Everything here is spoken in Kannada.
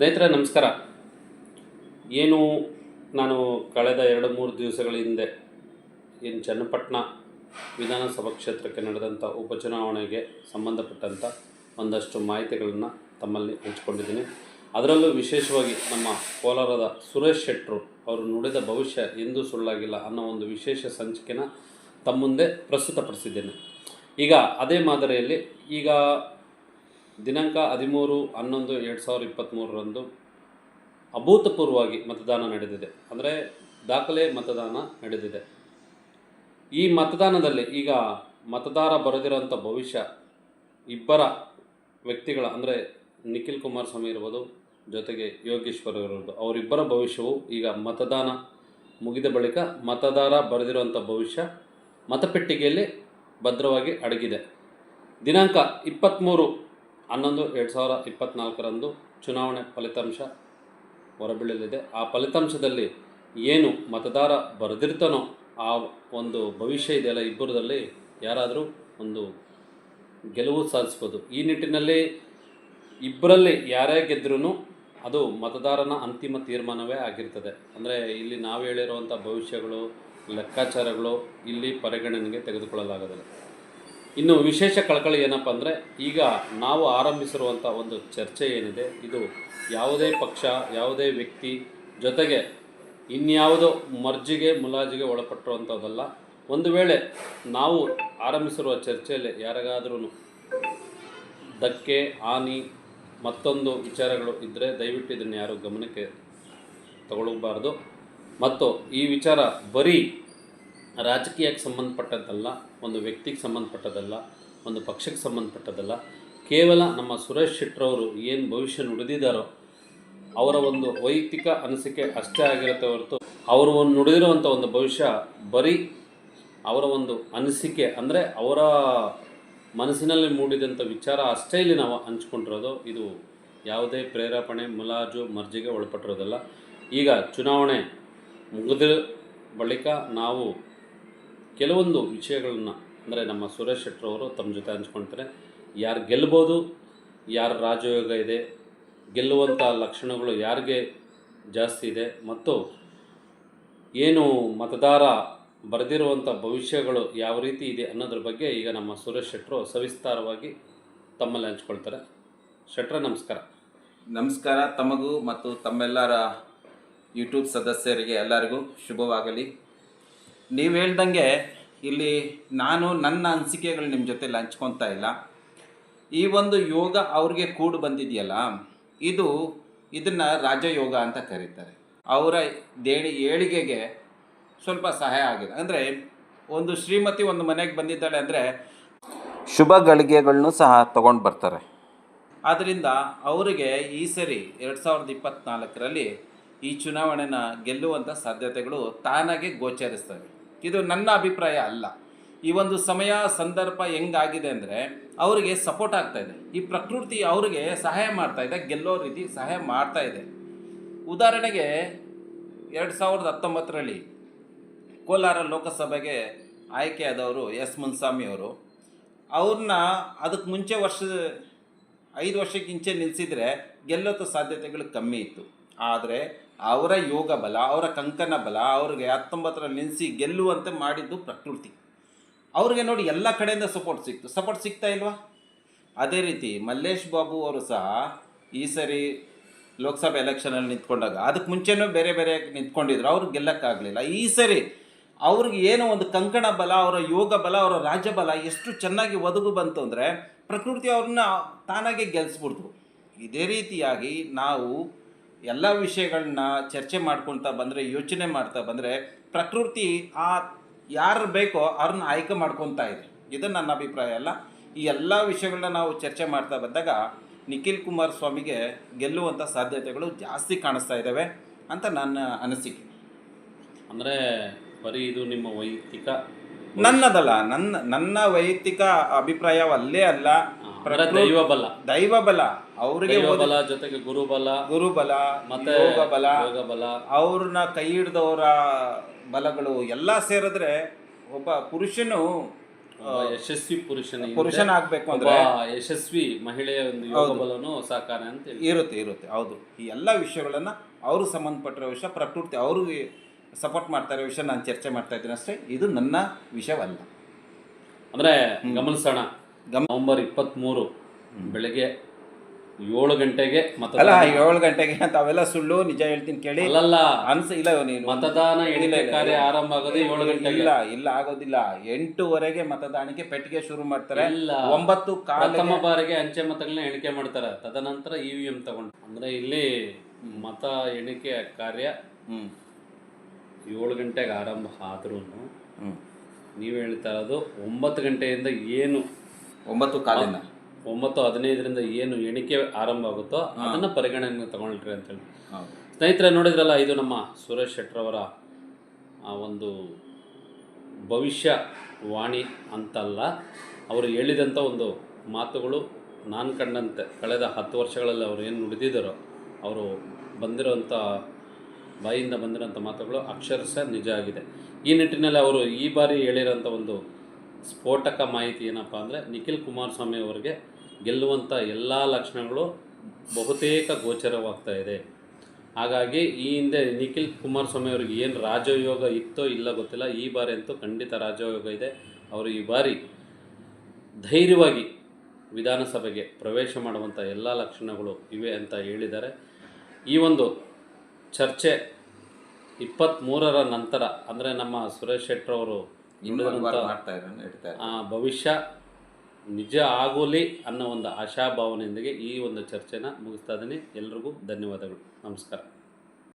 ರೈತರ ನಮಸ್ಕಾರ. ಏನು ನಾನು ಕಳೆದ ಎರಡು ಮೂರು ದಿವಸಗಳ ಹಿಂದೆ ಏನು ಚನ್ನಪಟ್ಟಣ ವಿಧಾನಸಭಾ ಕ್ಷೇತ್ರಕ್ಕೆ ನಡೆದಂಥ ಉಪಚುನಾವಣೆಗೆ ಸಂಬಂಧಪಟ್ಟಂಥ ಒಂದಷ್ಟು ಮಾಹಿತಿಗಳನ್ನು ತಮ್ಮಲ್ಲಿ ಹಂಚಿಕೊಂಡಿದ್ದೀನಿ. ಅದರಲ್ಲೂ ವಿಶೇಷವಾಗಿ ನಮ್ಮ ಕೋಲಾರದ ಸುರೇಶ್ ಶೆಟ್ಟರು ಅವರು ನುಡಿದ ಭವಿಷ್ಯ ಎಂದೂ ಸುಳ್ಳಾಗಿಲ್ಲ ಅನ್ನೋ ಒಂದು ವಿಶೇಷ ಸಂಚಿಕೆನ ತಮ್ಮ ಮುಂದೆ ಪ್ರಸ್ತುತಪಡಿಸಿದ್ದೇನೆ. ಈಗ ಅದೇ ಮಾದರಿಯಲ್ಲಿ ಈಗ ದಿನಾಂಕ ಹದಿಮೂರು, ಹನ್ನೊಂದು, ಎರಡು ಸಾವಿರದ ಇಪ್ಪತ್ತ್ಮೂರರಂದು ಅಭೂತಪೂರ್ವವಾಗಿ ಮತದಾನ ನಡೆದಿದೆ. ಅಂದರೆ ದಾಖಲೆ ಮತದಾನ ನಡೆದಿದೆ. ಈ ಮತದಾನದಲ್ಲಿ ಈಗ ಮತದಾರ ಬರೆದಿರೋಂಥ ಭವಿಷ್ಯ ಇಬ್ಬರ ವ್ಯಕ್ತಿಗಳ, ಅಂದರೆ ನಿಖಿಲ್ ಕುಮಾರಸ್ವಾಮಿ ಇರ್ಬೋದು, ಜೊತೆಗೆ ಯೋಗೇಶ್ವರ್ ಇರ್ಬೋದು, ಅವರಿಬ್ಬರ ಭವಿಷ್ಯವು ಈಗ ಮತದಾನ ಮುಗಿದ ಬಳಿಕ ಮತದಾರ ಬರೆದಿರುವಂಥ ಭವಿಷ್ಯ ಮತಪೆಟ್ಟಿಗೆಯಲ್ಲಿ ಭದ್ರವಾಗಿ ಅಡಗಿದೆ. ದಿನಾಂಕ ಇಪ್ಪತ್ತ್ಮೂರು ಹನ್ನೊಂದು, ಎರಡು ಸಾವಿರ ಇಪ್ಪತ್ತ್ನಾಲ್ಕರಂದು ಚುನಾವಣೆ ಫಲಿತಾಂಶ ಹೊರಬೀಳಲಿದೆ. ಆ ಫಲಿತಾಂಶದಲ್ಲಿ ಏನು ಮತದಾರ ಬರೆದಿರ್ತಾನೋ ಆ ಒಂದು ಭವಿಷ್ಯ ಇದೆಯಲ್ಲ ಇಬ್ಬರದಲ್ಲಿ, ಯಾರಾದರೂ ಒಂದು ಗೆಲುವು ಸಾಧಿಸ್ಬೋದು. ಈ ನಿಟ್ಟಿನಲ್ಲಿ ಇಬ್ಬರಲ್ಲಿ ಯಾರೇ ಗೆದ್ರೂ ಅದು ಮತದಾರನ ಅಂತಿಮ ತೀರ್ಮಾನವೇ ಆಗಿರ್ತದೆ. ಅಂದರೆ ಇಲ್ಲಿ ನಾವು ಹೇಳಿರುವಂಥ ಭವಿಷ್ಯಗಳು, ಲೆಕ್ಕಾಚಾರಗಳು ಇಲ್ಲಿ ಪರಿಗಣನೆಗೆ ತೆಗೆದುಕೊಳ್ಳಲಾಗೋದಿಲ್ಲ. ಇನ್ನು ವಿಶೇಷ ಕಳಕಳಿ ಏನಪ್ಪ ಅಂದರೆ ಈಗ ನಾವು ಆರಂಭಿಸಿರುವಂಥ ಒಂದು ಚರ್ಚೆ ಏನಿದೆ, ಇದು ಯಾವುದೇ ಪಕ್ಷ, ಯಾವುದೇ ವ್ಯಕ್ತಿ ಜೊತೆಗೆ ಇನ್ಯಾವುದೋ ಮರ್ಜಿಗೆ ಮುಲಾಜಿಗೆ ಒಳಪಟ್ಟಿರುವಂಥದ್ದಲ್ಲ ಒಂದು ವೇಳೆ ನಾವು ಆರಂಭಿಸಿರುವ ಚರ್ಚೆಯಲ್ಲಿ ಯಾರಿಗಾದ್ರೂ ಧಕ್ಕೆ, ಹಾನಿ, ಮತ್ತೊಂದು ವಿಚಾರಗಳು ಇದ್ದರೆ ದಯವಿಟ್ಟು ಇದನ್ನು ಯಾರು ಗಮನಕ್ಕೆ ತಗೊಳ್ಳಬಾರ್ದು ಮತ್ತು ಈ ವಿಚಾರ ಬರೀ ರಾಜಕೀಯಕ್ಕೆ ಸಂಬಂಧಪಟ್ಟದ್ದಲ್ಲ, ಒಂದು ವ್ಯಕ್ತಿಗೆ ಸಂಬಂಧಪಟ್ಟದ್ದಲ್ಲ, ಒಂದು ಪಕ್ಷಕ್ಕೆ ಸಂಬಂಧಪಟ್ಟದ್ದಲ್ಲ, ಕೇವಲ ನಮ್ಮ ಸುರೇಶ್ ಶೆಟ್ಟರವರು ಏನು ಭವಿಷ್ಯ ನುಡಿದಿದ್ದಾರೋ, ಅವರ ಒಂದು ವೈಯಕ್ತಿಕ ಅನಿಸಿಕೆ ಅಷ್ಟೇ ಆಗಿರುತ್ತೆ ಹೊರತು ಅವರು ಒಂದು ನುಡಿದಿರುವಂಥ ಒಂದು ಭವಿಷ್ಯ ಬರೀ ಅವರ ಒಂದು ಅನಿಸಿಕೆ ಅಂದರೆ ಅವರ ಮನಸ್ಸಿನಲ್ಲಿ ಮೂಡಿದಂಥ ವಿಚಾರ ಅಷ್ಟೇ ಇಲ್ಲಿ ನಾವು ಹಂಚ್ಕೊಂಡಿರೋದು. ಇದು ಯಾವುದೇ ಪ್ರೇರೇಪಣೆ, ಮುಲಾಜು, ಮರ್ಜಿಗೆ ಒಳಪಟ್ಟಿರೋದಲ್ಲ. ಈಗ ಚುನಾವಣೆ ಮುಗಿದ ಬಳಿಕ ನಾವು ಕೆಲವೊಂದು ವಿಷಯಗಳನ್ನು, ಅಂದರೆ ನಮ್ಮ ಸುರೇಶ್ ಶೆಟ್ಟರವರು ತಮ್ಮ ಜೊತೆ ಹಂಚ್ಕೊಳ್ತಾರೆ ಯಾರು ಗೆಲ್ಬೋದು, ಯಾರ ರಾಜಯೋಗ ಇದೆ ಗೆಲ್ಲುವಂಥ ಲಕ್ಷಣಗಳು ಯಾರಿಗೆ ಜಾಸ್ತಿ ಇದೆ, ಮತ್ತು ಏನು ಮತದಾರ ಬರೆದಿರುವಂಥ ಭವಿಷ್ಯಗಳು ಯಾವ ರೀತಿ ಇದೆ ಅನ್ನೋದ್ರ ಬಗ್ಗೆ ಈಗ ನಮ್ಮ ಸುರೇಶ್ ಶೆಟ್ಟರು ಸವಿಸ್ತಾರವಾಗಿ ತಮ್ಮಲ್ಲಿ ಹಂಚ್ಕೊಳ್ತಾರೆ. ಶೆಟ್ರ, ನಮಸ್ಕಾರ. ನಮಸ್ಕಾರ ತಮಗೂ ಮತ್ತು ತಮ್ಮೆಲ್ಲರ ಯೂಟ್ಯೂಬ್ ಸದಸ್ಯರಿಗೆ ಎಲ್ಲರಿಗೂ ಶುಭವಾಗಲಿ. ನೀವು ಹೇಳ್ದಂಗೆ ಇಲ್ಲಿ ನಾನು ನನ್ನ ಅನಿಸಿಕೆಗಳು ನಿಮ್ಮ ಜೊತೆಲಿ ಹಂಚ್ಕೊತಾ ಇಲ್ಲ. ಈ ಒಂದು ಯೋಗ ಅವ್ರಿಗೆ ಕೂಡು ಬಂದಿದೆಯಲ್ಲ, ಇದು ಇದನ್ನು ರಾಜಯೋಗ ಅಂತ ಕರೀತಾರೆ. ಅವರ ದೇಣಿ ಏಳಿಗೆಗೆ ಸ್ವಲ್ಪ ಸಹಾಯ ಆಗಿದೆ. ಅಂದರೆ ಒಂದು ಶ್ರೀಮತಿ ಒಂದು ಮನೆಗೆ ಬಂದಿದ್ದಾಳೆ ಅಂದರೆ ಶುಭ ಗಳಿಗೆಗಳನ್ನು ಸಹ ತಗೊಂಡು ಬರ್ತಾರೆ. ಆದ್ದರಿಂದ ಅವರಿಗೆ ಈ ಸರಿ ಎರಡು ಸಾವಿರದ ಇಪ್ಪತ್ತ್ನಾಲ್ಕರಲ್ಲಿ ಈ ಚುನಾವಣೆನ ಗೆಲ್ಲುವಂಥ ಸಾಧ್ಯತೆಗಳು ತಾನಾಗೆ ಗೋಚರಿಸ್ತವೆ. ಇದು ನನ್ನ ಅಭಿಪ್ರಾಯ ಅಲ್ಲ. ಈ ಒಂದು ಸಮಯ, ಸಂದರ್ಭ ಹೆಂಗಾಗಿದೆ ಅಂದರೆ ಅವರಿಗೆ ಸಪೋರ್ಟ್ ಆಗ್ತಾ ಇದೆ. ಈ ಪ್ರಕೃತಿ ಅವರಿಗೆ ಸಹಾಯ ಮಾಡ್ತಾ ಇದೆ, ಗೆಲ್ಲೋ ರೀತಿ ಸಹಾಯ ಮಾಡ್ತಾ ಇದೆ. ಉದಾಹರಣೆಗೆ ಎರಡು ಸಾವಿರದ ಹತ್ತೊಂಬತ್ತರಲ್ಲಿ ಕೋಲಾರ ಲೋಕಸಭೆಗೆ ಆಯ್ಕೆಯಾದವರು ಎಸ್ ಮುನ್ಸ್ವಾಮಿ ಅವರು. ಅವ್ರನ್ನ ಅದಕ್ಕೆ ಮುಂಚೆ ವರ್ಷ, ಐದು ವರ್ಷಕ್ಕಿಂಚೆ ನಿಲ್ಲಿಸಿದರೆ ಗೆಲ್ಲೋದು ಸಾಧ್ಯತೆಗಳು ಕಮ್ಮಿ ಇತ್ತು. ಆದರೆ ಅವರ ಯೋಗ ಬಲ, ಅವರ ಕಂಕಣ ಬಲ, ಅವ್ರಿಗೆ ಹತ್ತೊಂಬತ್ತರ ನೆನೆಸಿ ಗೆಲ್ಲುವಂತೆ ಮಾಡಿದ್ದು ಪ್ರಕೃತಿ. ಅವ್ರಿಗೆ ನೋಡಿ ಎಲ್ಲ ಕಡೆಯಿಂದ ಸಪೋರ್ಟ್ ಸಿಕ್ತು. ಸಪೋರ್ಟ್ ಸಿಗ್ತಾ ಇಲ್ವಾ? ಅದೇ ರೀತಿ ಮಲ್ಲೇಶ್ ಬಾಬು ಅವರು ಸಹ ಈ ಸರಿ ಲೋಕಸಭೆ ಎಲೆಕ್ಷನಲ್ಲಿ ನಿಂತ್ಕೊಂಡಾಗ ಅದಕ್ಕೆ ಮುಂಚೆನೂ ಬೇರೆ ಬೇರೆ ನಿಂತ್ಕೊಂಡಿದ್ರು. ಅವ್ರು ಗೆಲ್ಲಕ್ಕಾಗಲಿಲ್ಲ. ಈ ಸರಿ ಅವ್ರಿಗೆ ಏನೋ ಒಂದು ಕಂಕಣ ಬಲ, ಅವರ ಯೋಗ ಬಲ, ಅವರ ರಾಜ್ಯ ಬಲ ಎಷ್ಟು ಚೆನ್ನಾಗಿ ಒದಗು ಬಂತು ಅಂದರೆ ಪ್ರಕೃತಿ ಅವ್ರನ್ನ ತಾನಾಗೆ ಗೆಲ್ಲಿಸ್ಬಿಡ್ತು ಇದೇ ರೀತಿಯಾಗಿ ನಾವು ಎಲ್ಲ ವಿಷಯಗಳನ್ನ ಚರ್ಚೆ ಮಾಡ್ಕೊಳ್ತಾ ಬಂದರೆ ಯೋಚನೆ ಮಾಡ್ತಾ ಬಂದರೆ ಪ್ರಕೃತಿ ಆ ಯಾರು ಬೇಕೋ ಅವ್ರನ್ನ ಆಯ್ಕೆ ಮಾಡ್ಕೊತಾ ಇದೆ. ಇದು ನನ್ನ ಅಭಿಪ್ರಾಯ ಅಲ್ಲ. ಈ ಎಲ್ಲ ವಿಷಯಗಳನ್ನ ನಾವು ಚರ್ಚೆ ಮಾಡ್ತಾ ಬಂದಾಗ ನಿಖಿಲ್ ಕುಮಾರ್ ಸ್ವಾಮಿಗೆ ಗೆಲ್ಲುವಂಥ ಸಾಧ್ಯತೆಗಳು ಜಾಸ್ತಿ ಕಾಣಿಸ್ತಾ ಇದ್ದಾವೆ ಅಂತ ನನ್ನ ಅನಿಸಿಕೆ. ಅಂದರೆ ಬರೀ ಇದು ನಿಮ್ಮ ವೈಯಕ್ತಿಕ ನನ್ನದಲ್ಲ ನನ್ನ ನನ್ನ ವೈಯಕ್ತಿಕ ಅಭಿಪ್ರಾಯವಲ್ಲೇ ಅಲ್ಲ. ದೈವ ಬಲ ದೈವ ಬಲ ಅವರಿಗೆ ಬಲ ಜೊತೆಗೆ ಗುರುಬಲ ಗುರುಬಲ ಮತ್ತೆ ಯೋಗ ಬಲ ಯೋಗ ಬಲ ಅವ್ರನ್ನ ಕೈ ಹಿಡ್ದವರ ಬಲಗಳು ಎಲ್ಲ ಸೇರಿದ್ರೆ ಒಬ್ಬ ಪುರುಷನು ಯಶಸ್ವಿ ಪುರುಷನ ಪುರುಷನಾಗಬೇಕು ಅಂದ್ರೆ ಯಶಸ್ವಿ ಮಹಿಳೆಯ ಒಂದು ಯೋಗ ಬಲನು ಸಹಕಾರ ಅಂತ ಇರುತ್ತೆ ಇರುತ್ತೆ. ಹೌದು. ಈ ಎಲ್ಲ ವಿಷಯಗಳನ್ನ ಅವರು ಸಂಬಂಧಪಟ್ಟಿರೋ ವಿಷಯ ಪ್ರಕೃತಿ ಅವರು ಸಪೋರ್ಟ್ ಮಾಡ್ತಾರೆ ಇರೋ ವಿಷಯ ನಾನು ಚರ್ಚೆ ಮಾಡ್ತಾ ಇದ್ದೀನಿ ಅಷ್ಟೇ. ಇದು ನನ್ನ ವಿಷಯವಲ್ಲ. ಅಂದ್ರೆ ಗಮನಿಸೋಣ. ಗಮ- ನವೆಂಬರ್ ಇಪ್ಪತ್ತ್ಮೂರು ಬೆಳಗ್ಗೆ ಏಳು ಗಂಟೆಗೆ ಅಲ್ಲ ಮತದಾನ ಏಳು ಗಂಟೆಗೆ ಅಂತ ಅವೆಲ್ಲ ಸುಳ್ಳು ನಿಜ ಹೇಳ್ತೀನಿ ಕೇಳಿ. ಅಲ್ಲ ಅನ್ಸ ಇಲ್ಲ ನೀನು ಮತದಾನ ಎಣಿಕೆ ಕಾರ್ಯ ಆರಂಭ ಆಗೋದು ಏಳು ಗಂಟೆಗೆ. ಇಲ್ಲ ಇಲ್ಲ ಆಗೋದಿಲ್ಲ. ಎಂಟೂವರೆಗೆ ಮತದಾನಕ್ಕೆ ಪೆಟ್ಟಿಗೆ ಶುರು ಮಾಡ್ತಾರೆ. ಇಲ್ಲ. ಒಂಬತ್ತು ಪ್ರಥಮ ಕಾಲಿಗೆ ಬಾರಿಗೆ ಅಂಚೆ ಮತಗಳನ್ನ ಎಣಿಕೆ ಮಾಡ್ತಾರೆ. ತದನಂತರ ಇ ವಿ ಎಂ ತಗೊಂಡು. ಅಂದ್ರೆ ಇಲ್ಲಿ ಮತ ಎಣಿಕೆ ಕಾರ್ಯ ಹ್ಮ್. ಏಳು ಗಂಟೆಗೆ ಆರಂಭ ಆದ್ರೂ ಹ್ಮ್. ನೀವು ಹೇಳ್ತಾ ಇರೋದು ಒಂಬತ್ತು ಗಂಟೆಯಿಂದ ಏನು ಒಂಬತ್ತು ಕಾಲಿನ. ಒಂಬತ್ತು ಹದಿನೈದರಿಂದ ಏನು ಎಣಿಕೆ ಆರಂಭ ಆಗುತ್ತೋ ಅದನ್ನ ಪರಿಗಣನೆ ತಗೊಂಡ್ರಿ ಅಂತೇಳಿ. ಹೇಳಿ ಸ್ನೇಹಿತರೆ ನೋಡಿದ್ರಲ್ಲ ಇದು ನಮ್ಮ ಸುರೇಶ್ ಶೆಟ್ರವರ ಆ ಒಂದು ಭವಿಷ್ಯ ವಾಣಿ ಅಂತಲ್ಲ. ಅವರು ಹೇಳಿದಂಥ ಒಂದು ಮಾತುಗಳು ನಾನು ಕಂಡಂತೆ. ಕಳೆದ ಹತ್ತು ವರ್ಷಗಳಲ್ಲಿ ಅವರು ಏನು ನುಡಿದಿದ್ದಾರೋ ಅವರು ಬಂದಿರೋಂಥ ಬಾಯಿಂದ ಬಂದಿರೋಂಥ ಮಾತುಗಳು ಅಕ್ಷರಶಃ ನಿಜ ಆಗಿದೆ. ಈ ನಿಟ್ಟಿನಲ್ಲಿ ಅವರು ಈ ಬಾರಿ ಹೇಳಿರೋಂಥ ಒಂದು ಸ್ಫೋಟಕ ಮಾಹಿತಿ ಏನಪ್ಪ ಅಂದರೆ ನಿಖಿಲ್ ಕುಮಾರಸ್ವಾಮಿ ಅವರಿಗೆ ಗೆಲ್ಲುವಂಥ ಎಲ್ಲ ಲಕ್ಷಣಗಳು ಬಹುತೇಕ ಗೋಚರವಾಗ್ತಾ ಇದೆ. ಹಾಗಾಗಿ ಈ ಹಿಂದೆ ನಿಖಿಲ್ ಕುಮಾರಸ್ವಾಮಿ ಅವರಿಗೆ ಏನು ರಾಜಯೋಗ ಇತ್ತೋ ಇಲ್ಲ ಗೊತ್ತಿಲ್ಲ, ಈ ಬಾರಿ ಅಂತೂ ಖಂಡಿತ ರಾಜಯೋಗ ಇದೆ. ಅವರು ಈ ಬಾರಿ ಧೈರ್ಯವಾಗಿ ವಿಧಾನಸಭೆಗೆ ಪ್ರವೇಶ ಮಾಡುವಂಥ ಎಲ್ಲ ಲಕ್ಷಣಗಳು ಇವೆ ಅಂತ ಹೇಳಿದ್ದಾರೆ. ಈ ಒಂದು ಚರ್ಚೆ ಇಪ್ಪತ್ತ್ಮೂರರ ನಂತರ ಅಂದರೆ ನಮ್ಮ ಸುರೇಶ್ ಶೆಟ್ಟರವರು ಮಾಡ್ತಾ ಆ ಭವಿಷ್ಯ ನಿಜ ಆಗೋಲಿ ಅನ್ನೋ ಒಂದು ಆಶಾಭಾವನೆಯೊಂದಿಗೆ ಈ ಒಂದು ಚರ್ಚೆನ ಮುಗಿಸ್ತಾ ಇದ್ದೀನಿ. ಎಲ್ರಿಗೂ ಧನ್ಯವಾದಗಳು. ನಮಸ್ಕಾರ.